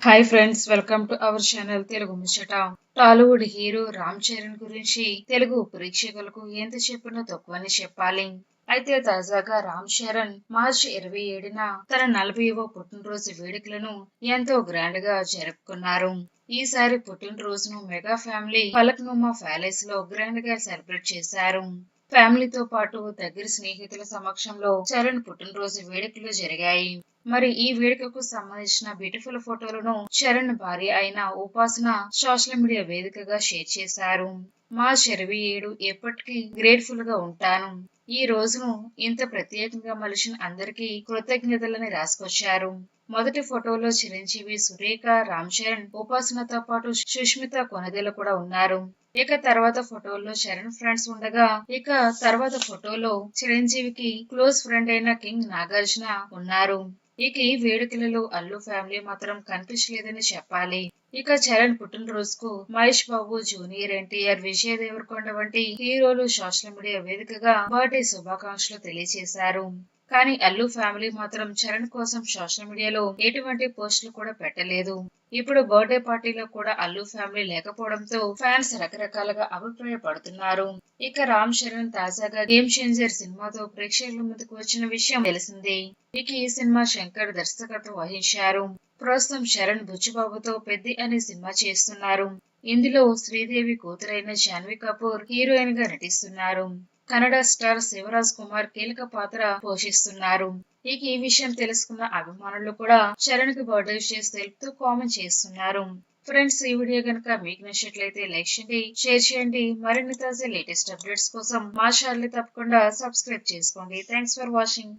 Hi friends welcome to our channel Telugu ముచ్చట Tollywood hero Ram Charan గురించి తెలుగు ప్రేక్షకులకు ఎంత చెప్పినా తక్కువని చెప్పాలి అయితే తాజాగా రామ్ చరణ్ మార్చి ఇరవై ఏడున తన నలభైవ పుట్టినరోజు వేడుకలను ఎంతో గ్రాండ్గా జరుపుకున్నారు. ఈసారి పుట్టినరోజును మెగా ఫ్యామిలీ ఫలక్నుమా ప్యాలెస్లో గ్రాండ్గా సెలబ్రేట్ చేశారు. ఫ్యామిలీతో పాటు దగ్గర స్నేహితుల సమక్షంలో చరణ్ పుట్టినరోజు వేడుకలు జరిగాయి. మరి ఈ వేడుకకు సంబంధించిన బ్యూటిఫుల్ ఫోటోలను చరణ్ భార్య అయిన ఉపాసన సోషల్ మీడియా వేదికగా షేర్ చేశారు. మార్చ్ ఇరవై ఏడు ఎప్పటికీ గ్రేట్ఫుల్గా ఉంటాను. ఈ రోజును ఇంత ప్రత్యేకంగా మలిచిన అందరికీ కృతజ్ఞతలని రాసుకొచ్చారు. మొదటి ఫోటోలో చిరంజీవి సురేఖ రామ్ చరణ్ ఉపాసనతో పాటు సుష్మిత కొనదెల కూడా ఉన్నారు. ఇక తర్వాత ఫోటోల్లో చరణ్ ఫ్రెండ్స్ ఉండగా ఇక తర్వాత ఫోటోలో చిరంజీవికి క్లోజ్ ఫ్రెండ్ అయిన కింగ్ నాగార్జున ఉన్నారు. ఇక ఈ వేడుకలలో అల్లు ఫ్యామిలీ మాత్రం కనిపించలేదని చెప్పాలి. ఇక చరణ్ పుట్టినరోజుకు మహేష్ బాబు జూనియర్ ఎన్టీఆర్ విజయ దేవరకొండ వంటి హీరోలు సోషల్ మీడియా వేదికగా బర్త్డే శుభాకాంక్షలు తెలియజేశారు. కానీ అల్లు ఫ్యామిలీ మాత్రం చరణ్ కోసం సోషల్ మీడియాలో ఎటువంటి పోస్టులు కూడా పెట్టలేదు. ఇప్పుడు బర్త్డే పార్టీలో కూడా అల్లు ఫ్యామిలీ లేకపోవడంతో ఫ్యాన్స్ రకరకాలుగా అభిప్రాయపడుతున్నారు. ఇక రామ్ చరణ్ తాజాగా గేమ్ చేంజర్ సినిమాతో ప్రేక్షకుల ముందుకు వచ్చిన విషయం తెలిసిందే. ఇక ఈ సినిమా శంకర్ దర్శకత్వం వహించారు. ప్రస్తుతం శరణ్ బుచ్చిబాబుతో పెద్ది అనే సినిమా చేస్తున్నారు. ఇందులో శ్రీదేవి కూతురైన జాన్వి కపూర్ హీరోయిన్గా నటిస్తున్నారు. కన్నడ స్టార్ శివరాజ్ కుమార్ కీలక పాత్ర పోషిస్తున్నారు. ఇక ఈ విషయం తెలుసుకున్న అభిమానులు కూడా చరణ్కి బర్త్డే విషయస్ తెలుపుతూ కామెంట్ చేస్తున్నారు. ఫ్రెండ్స్ ఈ వీడియో కనుక మీకు నచ్చినట్లయితే లైక్ చేయండి షేర్ చేయండి. మరిన్ని తాజా లేటెస్ట్ అప్డేట్స్ కోసం మా ఛానల్ తప్పకుండా సబ్స్క్రైబ్ చేసుకోండి. Thanks for watching.